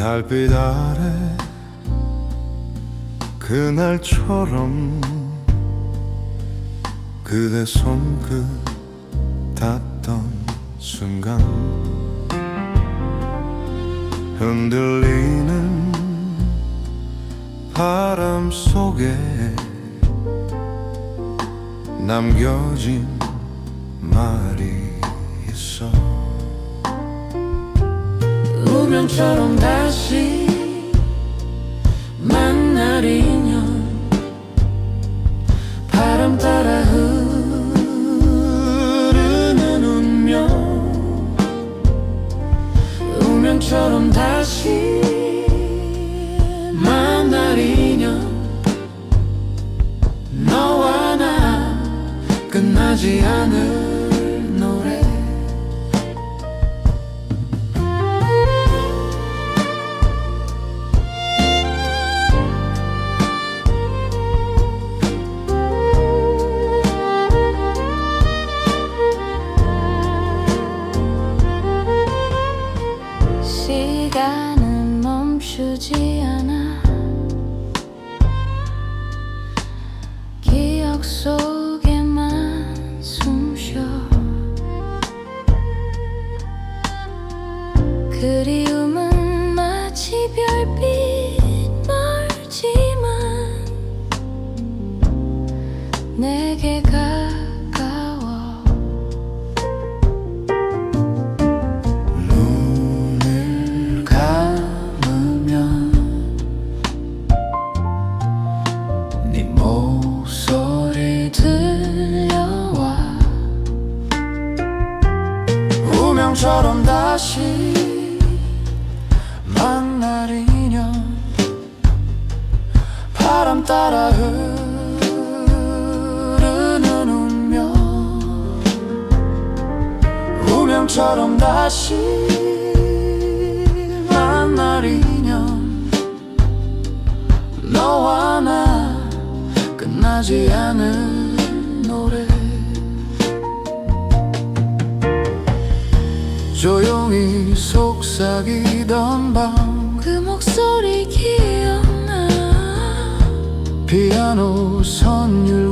달빛 아래 그날처럼 그대 손끝 닿던 순간 흔들리는 바람 속에 남겨진 말이 있어 운명처럼 다시 만날 인연. 바람 따라 흐르는 운명. 운명처럼 다시 만날 인연. 너와 나 끝나지 않을 시간은 멈추지 않아. 기억 속에만 숨쉬어. 그리움은 마치 별빛 멀지만 내게 가 운명처럼 다시 만날 인연 바람 따라 흐르는 운명. 운명처럼 다시 만날 인연 너와 나 끝나지 않은 속삭이던 밤 그 목소리 기억나? 피아노 선율